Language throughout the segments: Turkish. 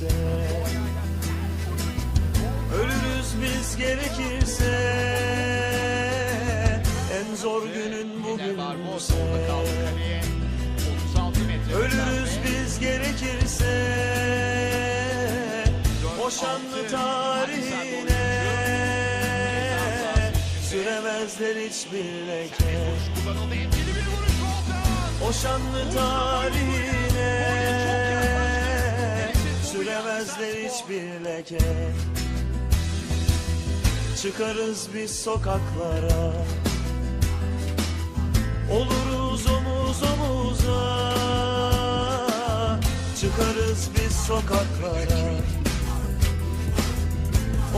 gerekirse. Ölürüz biz gerekirse. En zor günün bugün Ölürüz biz gerekirse. Boşanlı tarihine. Süremezler hiçbir leke. O şanlı tarihine. Süremezler hiçbir leke. Çıkarız biz sokaklara. Oluruz omuz omuza. Çıkarız biz sokaklara.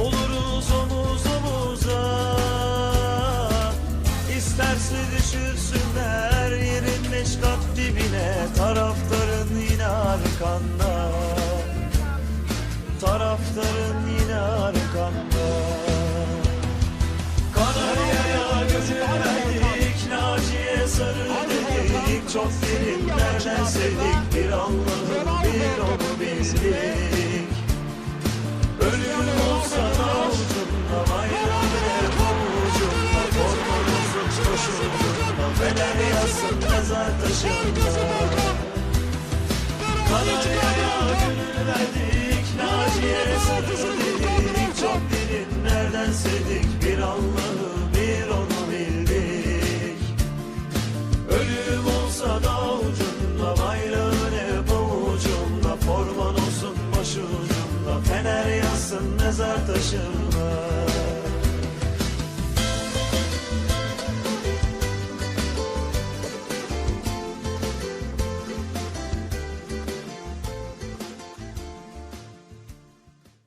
Oluruz omuz omuza. İsterse düşürsünler yerin beş kat dibine. Taraftarın yine arkanda Taraftarın yine arkanda Kanarya'ya gönül verdik Naciye sarı dedik. Çok derinlerden sevdik Bir Allah'ın bir onu bildik. Ölüm olsa da ucunda Bayrağın hep ucunda Korkumuzun koşucunda Fener yazsın mezar taşında. Kanarya'ya gönül verdik sevdik Bir Allah'ı bir onu bildik. Ölüm olsa da ucunda Bayrağın hep avucumda Forman olsun başucumda Fener yazsın mezar taşımda